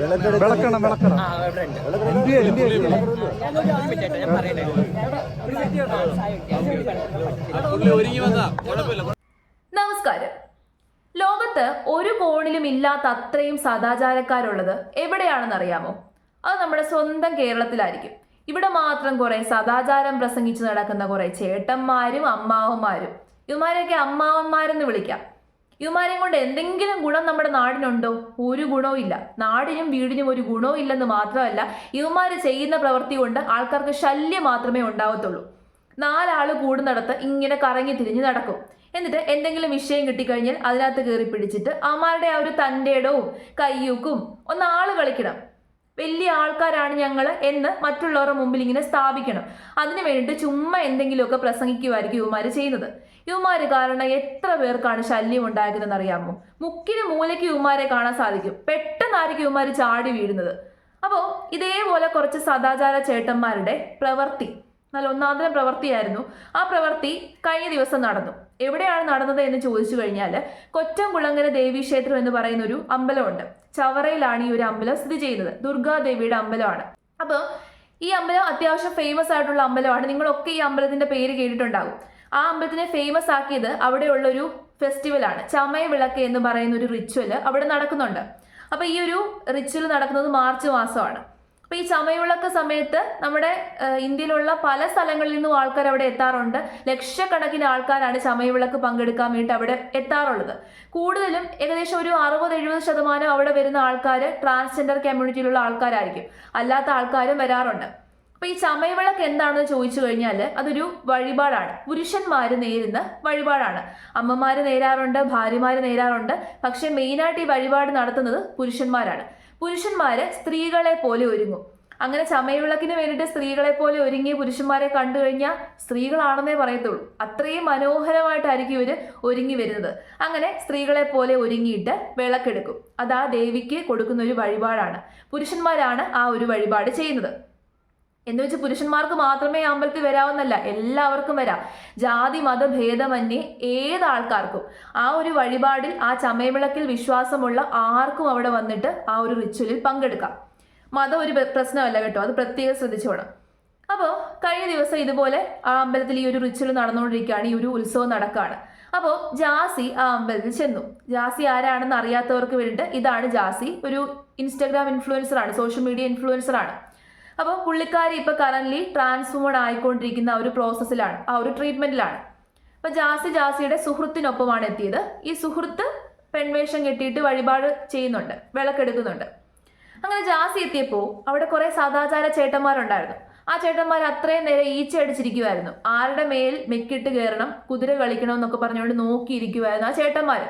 വിളക്കണം വിളക്കണം India India നമസ്കാരം. ലോകത്ത് ഒരു കോണിലും ഇല്ലാത്ത അത്രയും സദാചാരക്കാരുള്ളത് എവിടെയാണെന്ന് അറിയാമോ അത് നമ്മുടെ സ്വന്തം കേരളത്തിലായിരിക്കും. ഇവിടെ മാത്രം കുറെ സദാചാരം പ്രസംഗിച്ചു നടക്കുന്ന കുറെ ചേട്ടന്മാരും അമ്മാവന്മാരും. ഇവന്മാരെയൊക്കെ അമ്മാവന്മാരെന്ന് വിളിക്കാം. ഇവന്മാരെയും കൊണ്ട് എന്തെങ്കിലും ഗുണം നമ്മുടെ നാടിനുണ്ടോ? ഒരു ഗുണവും ഇല്ല. നാടിനും വീടിനും ഒരു ഗുണവും ഇല്ലെന്ന് മാത്രമല്ല ഇവന്മാർ ചെയ്യുന്ന പ്രവൃത്തി കൊണ്ട് ആൾക്കാർക്ക് ശല്യം മാത്രമേ ഉണ്ടാവത്തുള്ളൂ. നാലാൾ കൂടുന്നിടത്ത് ഇങ്ങനെ കറങ്ങി തിരിഞ്ഞ് നടക്കും. എന്നിട്ട് എന്തെങ്കിലും വിഷയം കിട്ടിക്കഴിഞ്ഞാൽ അതിനകത്ത് കയറി പിടിച്ചിട്ട് അമ്മാരുടെ ആ ഒരു തന്റെടവും കയ്യൂക്കും. ഒന്ന് ആൾ കളിക്കണം. വലിയ ആൾക്കാരാണ് ഞങ്ങൾ എന്ന് മറ്റുള്ളവരുടെ മുമ്പിൽ ഇങ്ങനെ സ്ഥാപിക്കണം. അതിനു വേണ്ടിയിട്ട് ചുമ്മാ എന്തെങ്കിലുമൊക്കെ പ്രസംഗിക്കുമായിരിക്കും ഇവന്മാർ ചെയ്യുന്നത്. ഇവന്മാർ കാരണം എത്ര പേർക്കാണ് ശല്യം ഉണ്ടാകുന്നതെന്ന് അറിയാമോ മുക്കിന് മൂലയ്ക്ക് യുവമാരെ കാണാൻ സാധിക്കും. പെട്ടെന്നായിരിക്കും ഇവന്മാർ ചാടി വീഴുന്നത്. അപ്പോൾ ഇതേപോലെ കുറച്ച് സദാചാര ചേട്ടന്മാരുടെ പ്രവൃത്തി നല്ല ഒന്നാന്തരം പ്രവൃത്തിയായിരുന്നു ആ പ്രവൃത്തി കഴിഞ്ഞ ദിവസം നടന്നു. എവിടെയാണ് നടന്നത് എന്ന് ചോദിച്ചു കഴിഞ്ഞാൽ കൊറ്റംകുളങ്ങര ദേവീക്ഷേത്രം എന്ന് പറയുന്ന ഒരു അമ്പലമുണ്ട്. ചവറയിലാണ് ഈ ഒരു അമ്പലം സ്ഥിതി ചെയ്യുന്നത്. ദുർഗാദേവിയുടെ അമ്പലമാണ്. അപ്പോൾ ഈ അമ്പലം അത്യാവശ്യം ഫേമസ് ആയിട്ടുള്ള അമ്പലമാണ്. നിങ്ങളൊക്കെ ഈ അമ്പലത്തിന്റെ പേര് കേട്ടിട്ടുണ്ടാകും ആ അമ്പലത്തിനെ ഫേമസ് ആക്കിയത് അവിടെയുള്ളൊരു ഫെസ്റ്റിവലാണ് ചമയ വിളക്ക് എന്ന് പറയുന്ന ഒരു റിച്വൽ അവിടെ നടക്കുന്നുണ്ട്. അപ്പോൾ ഈ ഒരു റിച്വൽ നടക്കുന്നത് മാർച്ച് മാസമാണ്. അപ്പൊ ഈ ചമയുളക്ക സമയത്ത് നമ്മുടെ ഇന്ത്യയിലുള്ള പല സ്ഥലങ്ങളിൽ നിന്നും ആൾക്കാർ അവിടെ എത്താറുണ്ട്. ലക്ഷക്കണക്കിന് ആൾക്കാരാണ് ചമയവിളക്ക് പങ്കെടുക്കാൻ വേണ്ടി അവിടെ എത്താറുള്ളത്. കൂടുതലും ഏകദേശം ഒരു അറുപത് എഴുപത് ശതമാനം അവിടെ വരുന്ന ആൾക്കാർ ട്രാൻസ്ജെൻഡർ കമ്മ്യൂണിറ്റിയിലുള്ള ആൾക്കാരായിരിക്കും. അല്ലാത്ത ആൾക്കാരും വരാറുണ്ട്. അപ്പൊ ഈ ചമയവിളക്ക് എന്താണെന്ന് ചോദിച്ചു കഴിഞ്ഞാൽ അതൊരു വഴിപാടാണ്. പുരുഷന്മാർ നേരുന്ന വഴിപാടാണ്. അമ്മമാര് നേരാറുണ്ട് ഭാര്യമാര് നേരാറുണ്ട്. പക്ഷെ മെയിനായിട്ട് ഈ വഴിപാട് നടത്തുന്നത് പുരുഷന്മാരാണ്. പുരുഷന്മാര് സ്ത്രീകളെ പോലെ ഒരുങ്ങും. അങ്ങനെ ചമയവിളക്കിന് വേണ്ടിയിട്ട് സ്ത്രീകളെ പോലെ ഒരുങ്ങിയ പുരുഷന്മാരെ കണ്ടു കഴിഞ്ഞാൽ സ്ത്രീകളാണെന്നേ പറയത്തുള്ളൂ. അത്രയും മനോഹരമായിട്ടായിരിക്കും ഇവർ ഒരുങ്ങി വരുന്നത്. അങ്ങനെ സ്ത്രീകളെ പോലെ ഒരുങ്ങിയിട്ട് വിളക്കെടുക്കും. അത് ആ ദേവിക്ക് കൊടുക്കുന്ന ഒരു വഴിപാടാണ്. പുരുഷന്മാരാണ് ആ ഒരു വഴിപാട് ചെയ്യുന്നത്. എന്ന് വെച്ച് പുരുഷന്മാർക്ക് മാത്രമേ അമ്പലത്തിൽ വരാവുന്നല്ല എല്ലാവർക്കും വരാം. ജാതി മത ഭേദമന്യേ ഏത് ആൾക്കാർക്കും. ആ ഒരു വഴിപാടിൽ ആ ചമയവിളക്കിൽ വിശ്വാസമുള്ള ആർക്കും അവിടെ വന്നിട്ട് ആ ഒരു റിച്വലിൽ പങ്കെടുക്കാം. മതം ഒരു പ്രശ്നമല്ല കേട്ടോ അത് പ്രത്യേകം ശ്രദ്ധിച്ചോണം. അപ്പോൾ കഴിഞ്ഞ ദിവസം ഇതുപോലെ ആ അമ്പലത്തിൽ ഈ ഒരു റിച്വൽ നടന്നുകൊണ്ടിരിക്കുകയാണ് ഈ ഒരു ഉത്സവം നടക്കുകയാണ്. അപ്പോൾ ജാസി ആ അമ്പലത്തിൽ ചെന്നു. ജാസി ആരാണെന്ന് അറിയാത്തവർക്ക് വേണ്ടിയിട്ട് ഇതാണ് ജാസി ഒരു ഇൻസ്റ്റാഗ്രാം ഇൻഫ്ലുവൻസർ ആണ് സോഷ്യൽ മീഡിയ ഇൻഫ്ലുവൻസർ അപ്പോൾ പുള്ളിക്കാരി ഇപ്പോൾ കറന്റ് ട്രാൻസ്ഫോമഡ് ആയിക്കൊണ്ടിരിക്കുന്ന ഒരു പ്രോസസ്സിലാണ് ആ ഒരു ട്രീറ്റ്മെന്റിലാണ് അപ്പോൾ ജാസി ജാസിയുടെ സുഹൃത്തിനൊപ്പമാണ് എത്തിയത്. ഈ സുഹൃത്ത് പെൺവേഷം കെട്ടിയിട്ട് വഴിപാട് ചെയ്യുന്നുണ്ട് വിളക്കെടുക്കുന്നുണ്ട്. അങ്ങനെ ജാസി എത്തിയപ്പോൾ അവിടെ കുറേ സദാചാര ചേട്ടന്മാരുണ്ടായിരുന്നു. ആ ചേട്ടന്മാർ അത്രയും നേരം ഈച്ച അടിച്ചിരിക്കുമായിരുന്നു ആരുടെ മേൽ മെക്കിട്ട് കയറണം കുതിര കളിക്കണം എന്നൊക്കെ പറഞ്ഞുകൊണ്ട് നോക്കിയിരിക്കുമായിരുന്നു ആ ചേട്ടന്മാർ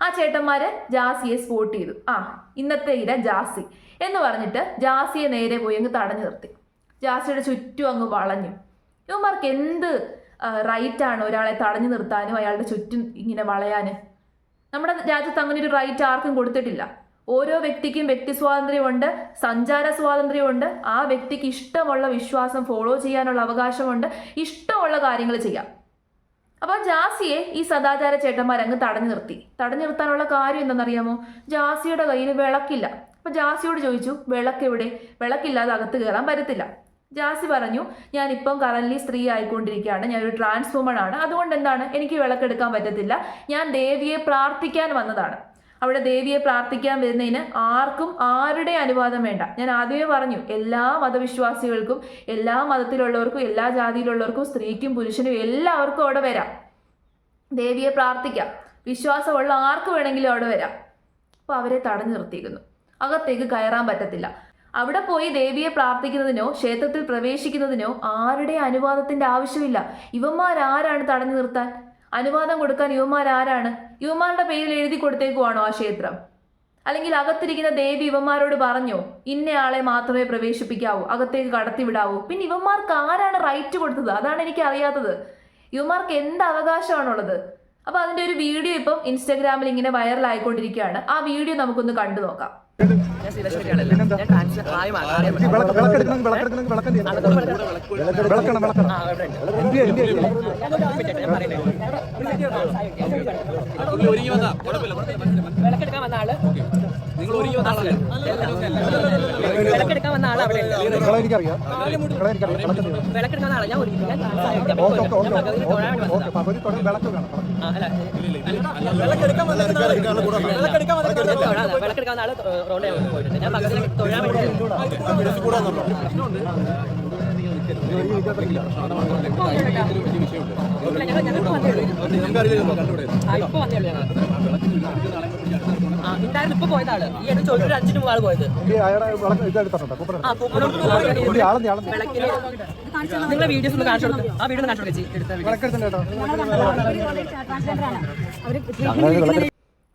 ആ ചേട്ടന്മാര് ജാസിയെ സ്പോട്ട് ചെയ്തു. ആ ഇന്നത്തെ ഇര ജാസി എന്ന് പറഞ്ഞിട്ട് ജാസിയെ നേരെ പോയി അങ്ങ് തടഞ്ഞു നിർത്തി. ജാസിയുടെ ചുറ്റും അങ്ങ് വളഞ്ഞു. ഇവന്മാർക്ക് എന്ത് റൈറ്റ് ആണ് ഒരാളെ തടഞ്ഞു നിർത്താനും അയാളുടെ ചുറ്റും ഇങ്ങനെ വളയാന്? നമ്മുടെ രാജ്യത്ത് അങ്ങനെ ഒരു റൈറ്റ് ആർക്കും കൊടുത്തിട്ടില്ല. ഓരോ വ്യക്തിക്കും വ്യക്തി സ്വാതന്ത്ര്യമുണ്ട് സഞ്ചാര സ്വാതന്ത്ര്യമുണ്ട് ആ വ്യക്തിക്ക് ഇഷ്ടമുള്ള വിശ്വാസം ഫോളോ ചെയ്യാനുള്ള അവകാശമുണ്ട് ഇഷ്ടമുള്ള കാര്യങ്ങൾ ചെയ്യാം. അപ്പോൾ ജാസിയെ ഈ സദാചാര ചേട്ടന്മാർ അങ്ങ് തടഞ്ഞു നിർത്തി. തടഞ്ഞു നിർത്താനുള്ള കാര്യം എന്താണെന്നറിയാമോ? ജാസിയുടെ കയ്യിൽ വിളക്കില്ല. അപ്പൊ ജാസിയോട് ചോദിച്ചു വിളക്ക് എവിടെ വിളക്കില്ലാതെ അകത്ത് കയറാൻ പറ്റത്തില്ല. ജാസി പറഞ്ഞു ഞാൻ ഇപ്പം കറന്റ് സ്ത്രീ ആയിക്കൊണ്ടിരിക്കുകയാണ്. ഞാനൊരു ട്രാൻസ്ഫോമർ ആണ്. അതുകൊണ്ട് എന്താണ്? എനിക്ക് വിളക്കെടുക്കാൻ പറ്റത്തില്ല. ഞാൻ ദേവിയെ പ്രാർത്ഥിക്കാൻ വന്നതാണ്. അവിടെ ദേവിയെ പ്രാർത്ഥിക്കാൻ വരുന്നതിന് ആർക്കും ആരുടെ അനുവാദം വേണ്ട. ഞാൻ ആദ്യമേ പറഞ്ഞു എല്ലാ മതവിശ്വാസികൾക്കും എല്ലാ മതത്തിലുള്ളവർക്കും എല്ലാ ജാതിയിലുള്ളവർക്കും സ്ത്രീക്കും പുരുഷനും എല്ലാവർക്കും അവിടെ വരാം. ദേവിയെ പ്രാർത്ഥിക്കാം. വിശ്വാസമുള്ള ആർക്ക് വേണമെങ്കിലും അവിടെ വരാം. അപ്പോൾ അവരെ തടഞ്ഞു നിർത്തിയിരിക്കുന്നു. അകത്തേക്ക് കയറാൻ പറ്റത്തില്ല. അവിടെ പോയി ദേവിയെ പ്രാർത്ഥിക്കുന്നതിനോ ക്ഷേത്രത്തിൽ പ്രവേശിക്കുന്നതിനോ ആരുടെ അനുവാദത്തിന്റെ ആവശ്യമില്ല. ഇവന്മാരാരാണ് തടഞ്ഞു നിർത്താൻ? അനുവാദം കൊടുക്കാൻ യുവമാർ ആരാണ്? യുവമാരുടെ പേരിൽ എഴുതി കൊടുത്തേക്കുവാണോ ആ ക്ഷേത്രം? അല്ലെങ്കിൽ അകത്തിരിക്കുന്ന ദേവി ഇവന്മാരോട് പറഞ്ഞോ ഇന്നയാളെ മാത്രമേ പ്രവേശിപ്പിക്കാവൂ അകത്തേക്ക് കടത്തിവിടാവൂ പിന്നെ ഇവന്മാർക്ക് ആരാണ് റൈറ്റ് കൊടുത്തത്? അതാണ് എനിക്ക് അറിയാത്തത്. യുവമാർക്ക് എന്ത് അവകാശമാണുള്ളത്? അപ്പൊ അതിന്റെ ഒരു വീഡിയോ ഇപ്പം ഇൻസ്റ്റാഗ്രാമിൽ ഇങ്ങനെ വൈറൽ ആയിക്കൊണ്ടിരിക്കുകയാണ് ആ വീഡിയോ നമുക്കൊന്ന് കണ്ടു നോക്കാം. ഞാൻ വന്നാ ആൾ വിളക്കെടുക്കാൻ വന്ന ആൾ അവിടെ എനിക്കറിയാം വിളക്കെടുക്കാൻ ആളാ ഞാൻ അല്ല, വിളക്കെടുക്കാൻ ആൾ റോഡിൽ പോയിട്ടുണ്ട് ഞാൻ തൊഴാൻ വേണ്ടി ഇപ്പൊ ആൾ പോയത്. ആ വീഡിയോ.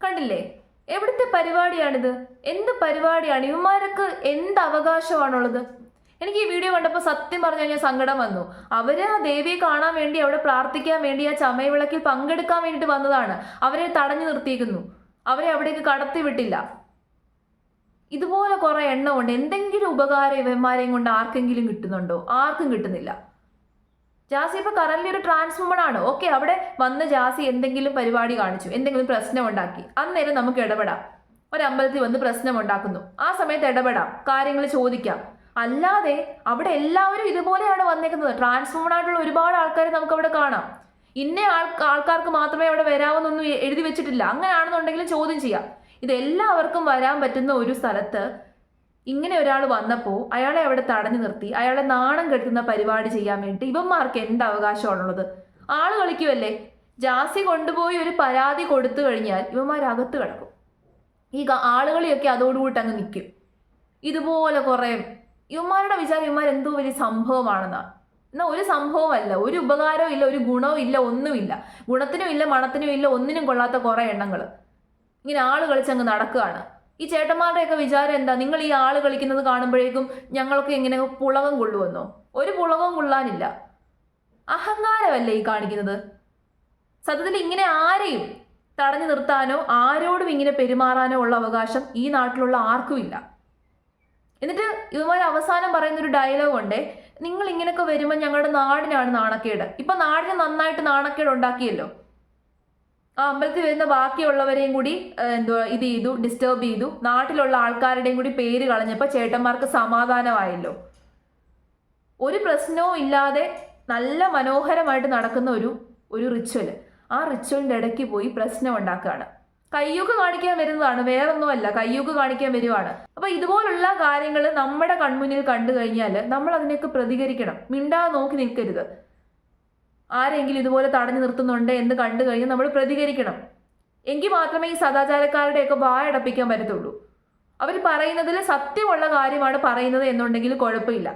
കണ്ടില്ലേ? എവിടുത്തെ പരിപാടിയാണിത്? എന്ത് പരിപാടിയാണ്? ഇവന്മാരൊക്കെ എന്ത് അവകാശമാണുള്ളത്? എനിക്ക് ഈ വീഡിയോ കണ്ടപ്പോൾ സത്യം പറഞ്ഞു കഴിഞ്ഞാൽ സങ്കടം വന്നു. അവർ ആ ദേവിയെ കാണാൻ വേണ്ടി അവിടെ പ്രാർത്ഥിക്കാൻ വേണ്ടി ആ ചമയവിളക്കിൽ പങ്കെടുക്കാൻ വേണ്ടിയിട്ട് വന്നതാണ്. അവരെ തടഞ്ഞു നിർത്തിയിരിക്കുന്നു. അവരെ അവിടേക്ക് കടത്തി വിട്ടില്ല. ഇതുപോലെ കുറെ എണ്ണമുണ്ട്. എന്തെങ്കിലും ഉപകാരം ഇവന്മാരെയും കൊണ്ട് ആർക്കെങ്കിലും കിട്ടുന്നുണ്ടോ? ആർക്കും കിട്ടുന്നില്ല. ജാസി ഇപ്പൊ കറന്റ് ഒരു ട്രാൻസ്ഫോമർ ആണ്. ഓക്കെ അവിടെ വന്ന് ജാസി എന്തെങ്കിലും പരിപാടി കാണിച്ചു. എന്തെങ്കിലും പ്രശ്നം ഉണ്ടാക്കി. അന്നേരം നമുക്ക് ഇടപെടാം. ഒരമ്പലത്തിൽ വന്ന് പ്രശ്നം ഉണ്ടാക്കുന്നു. ആ സമയത്ത് ഇടപെടാം. കാര്യങ്ങൾ ചോദിക്കാം. അല്ലാതെ അവിടെ എല്ലാവരും ഇതുപോലെയാണ് വന്നേക്കുന്നത്. ട്രാൻസ്ഫോമർ ആയിട്ടുള്ള ഒരുപാട് ആൾക്കാരെ നമുക്ക് അവിടെ കാണാം. ഇന്ന ആൾ ആൾക്കാർക്ക് മാത്രമേ അവിടെ വരാമെന്നൊന്നും എഴുതി വെച്ചിട്ടില്ല. അങ്ങനെയാണെന്നുണ്ടെങ്കിലും ചോദ്യം ചെയ്യാം. ഇത് എല്ലാവർക്കും വരാൻ പറ്റുന്ന ഒരു സ്ഥലത്ത് ഇങ്ങനെ ഒരാൾ വന്നപ്പോൾ അയാളെ അവിടെ തടഞ്ഞു നിർത്തി അയാളെ നാണം കെടുത്തുന്ന പരിപാടി ചെയ്യാൻ വേണ്ടി ഇവന്മാർക്ക് എന്ത് അവകാശമാണുള്ളത്? ആൾ കളിക്കുമല്ലേ ജാസി കൊണ്ടുപോയി ഒരു പരാതി കൊടുത്തു കഴിഞ്ഞാൽ ഇവന്മാർ അകത്ത് കിടക്കും. ഈ ആളുകളെയൊക്കെ അതോടുകൂടി അങ്ങ് നിൽക്കും. ഇതുപോലെ കുറേ ഇവന്മാരുടെ വിചാരം ഇവന്മാർ എന്തോ വലിയ സംഭവമാണെന്നാ. എന്നാൽ ഒരു സംഭവമല്ല ഒരു ഉപകാരവും ഇല്ല ഒരു ഗുണവും ഇല്ല ഒന്നുമില്ല. ഗുണത്തിനും ഇല്ല മണത്തിനും ഇല്ല ഒന്നിനും കൊള്ളാത്ത കുറേ എണ്ണങ്ങൾ ഇങ്ങനെ ആൾ കളിച്ചങ്ങ് നടക്കുകയാണ്. ഈ ചേട്ടന്മാരുടെയൊക്കെ വിചാരം എന്താ? നിങ്ങൾ ഈ ആൾ കളിക്കുന്നത് കാണുമ്പോഴേക്കും ഞങ്ങൾക്ക് ഇങ്ങനെ പുളകം കൊള്ളുമെന്നോ? ഒരു പുളകം കൊള്ളാനില്ല. അഹങ്കാരമല്ലേ ഈ കാണിക്കുന്നത്? സത്യത്തിൽ ഇങ്ങനെ ആരെയും തടഞ്ഞു നിർത്താനോ ആരോടും ഇങ്ങനെ പെരുമാറാനോ ഉള്ള അവകാശം ഈ നാട്ടിലുള്ള ആർക്കും ഇല്ല. എന്നിട്ട് ഇവന്മാർ അവസാനം പറയുന്ന ഒരു ഡയലോഗ് ഉണ്ട്. നിങ്ങൾ ഇങ്ങനെയൊക്കെ വരുമ്പോൾ ഞങ്ങളുടെ നാടിനാണ് നാണക്കേട്. ഇപ്പൊ നാടിന് നന്നായിട്ട് നാണക്കേട് ഉണ്ടാക്കിയല്ലോ. ആ അമ്പലത്തിൽ വരുന്ന ബാക്കിയുള്ളവരെയും കൂടി എന്തുവാ ഇത് ചെയ്തു ഡിസ്റ്റർബ് ചെയ്തു. നാട്ടിലുള്ള ആൾക്കാരുടെയും കൂടി പേര് കളഞ്ഞപ്പോൾ ചേട്ടന്മാർക്ക് സമാധാനമായല്ലോ. ഒരു പ്രശ്നവും ഇല്ലാതെ നല്ല മനോഹരമായിട്ട് നടക്കുന്ന ഒരു ഒരു റിച്വൽ ആ റിച്വലിന്റെ ഇടയ്ക്ക് പോയി പ്രശ്നം ഉണ്ടാക്കുകയാണ്. കയ്യൂക്ക് കാണിക്കാൻ വരുന്നതാണ് വേറൊന്നുമല്ല കയ്യൂക്ക് കാണിക്കാൻ വരുവാണ്. അപ്പൊ ഇതുപോലുള്ള കാര്യങ്ങൾ നമ്മുടെ കൺമുന്നിൽ കണ്ടു കഴിഞ്ഞാൽ നമ്മൾ അതിനൊക്കെ പ്രതികരിക്കണം. മിണ്ടാതെ നോക്കി നിൽക്കരുത്. ആരെങ്കിലും ഇതുപോലെ തടഞ്ഞു നിർത്തുന്നുണ്ട് എന്ന് കണ്ടു കഴിഞ്ഞാൽ നമ്മൾ പ്രതികരിക്കണം. എങ്കിൽ മാത്രമേ ഈ സദാചാരക്കാരുടെയൊക്കെ വായടപ്പിക്കാൻ പറ്റത്തുള്ളൂ. അവർ പറയുന്നതിൽ സത്യമുള്ള കാര്യമാണ് പറയുന്നത് എന്നുണ്ടെങ്കിൽ കുഴപ്പമില്ല.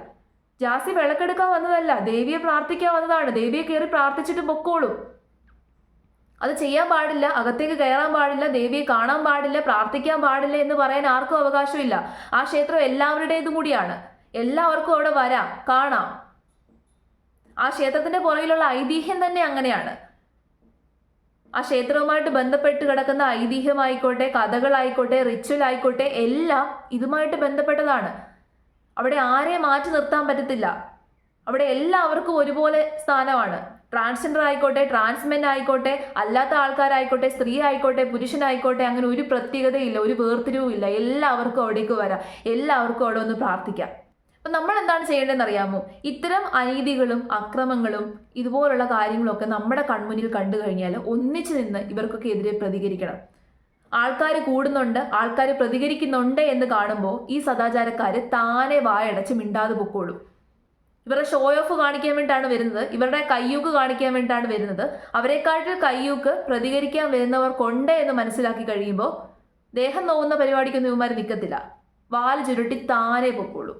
ജാസി വിളക്കെടുക്കാൻ വന്നതല്ല ദേവിയെ പ്രാർത്ഥിക്കാൻ വന്നതാണ്. ദേവിയെ കയറി പ്രാർത്ഥിച്ചിട്ട് പൊക്കോളൂ. അത് ചെയ്യാൻ പാടില്ല അകത്തേക്ക് കയറാൻ പാടില്ല ദേവിയെ കാണാൻ പാടില്ല പ്രാർത്ഥിക്കാൻ പാടില്ല എന്ന് പറയാൻ ആർക്കും അവകാശമില്ല. ആ ക്ഷേത്രം എല്ലാവരുടേതും കൂടിയാണ്. എല്ലാവർക്കും അവിടെ വരാം കാണാം. ആ ക്ഷേത്രത്തിന്റെ പുറകിലുള്ള ഐതിഹ്യം തന്നെ അങ്ങനെയാണ്. ആ ക്ഷേത്രവുമായിട്ട് ബന്ധപ്പെട്ട് കിടക്കുന്ന ഐതിഹ്യമായിക്കോട്ടെ കഥകളായിക്കോട്ടെ റിച്വൽ ആയിക്കോട്ടെ എല്ലാം ഇതുമായിട്ട് ബന്ധപ്പെട്ടതാണ്. അവിടെ ആരെയും മാറ്റി നിർത്താൻ പറ്റത്തില്ല. അവിടെ എല്ലാവർക്കും ഒരുപോലെ സ്ഥാനമാണ്. ട്രാൻസ്ജെൻഡർ ആയിക്കോട്ടെ ട്രാൻസ്മെൻ ആയിക്കോട്ടെ അല്ലാത്ത ആൾക്കാരായിക്കോട്ടെ സ്ത്രീ ആയിക്കോട്ടെ പുരുഷനായിക്കോട്ടെ അങ്ങനെ ഒരു പ്രത്യേകതയില്ല ഒരു വേർതിരിവുമില്ല. എല്ലാവർക്കും അവിടേക്ക് വരാം. എല്ലാവർക്കും അവിടെ ഒന്ന് പ്രാർത്ഥിക്കാം. അപ്പം നമ്മൾ എന്താണ് ചെയ്യേണ്ടതെന്ന് അറിയാമോ? ഇത്തരം അനീതികളും അക്രമങ്ങളും ഇതുപോലുള്ള കാര്യങ്ങളൊക്കെ നമ്മുടെ കൺമുന്നിൽ കണ്ടു കഴിഞ്ഞാൽ ഒന്നിച്ചു നിന്ന് ഇവർക്കൊക്കെ എതിരെ പ്രതികരിക്കണം. ആൾക്കാർ കൂടുന്നുണ്ട് ആൾക്കാർ പ്രതികരിക്കുന്നുണ്ട് എന്ന് കാണുമ്പോൾ ഈ സദാചാരക്കാർ താനെ വായടച്ച് മിണ്ടാതെ പൊക്കോളും. ഇവരുടെ ഷോ ഓഫ് കാണിക്കാൻ വേണ്ടിയിട്ടാണ് വരുന്നത്. ഇവരുടെ കയ്യൂക്ക് കാണിക്കാൻ വേണ്ടിയിട്ടാണ് വരുന്നത്. അവരെക്കാട്ടിൽ കയ്യൂക്ക് പ്രതികരിക്കാൻ വരുന്നവർക്കുണ്ട് എന്ന് മനസ്സിലാക്കി കഴിയുമ്പോൾ ദേഹം നോവുന്ന പരിപാടിക്കൊന്നും ഇവന്മാർ നിൽക്കത്തില്ല വാൽ ചുരുട്ടി താനേ പൊക്കോളൂ.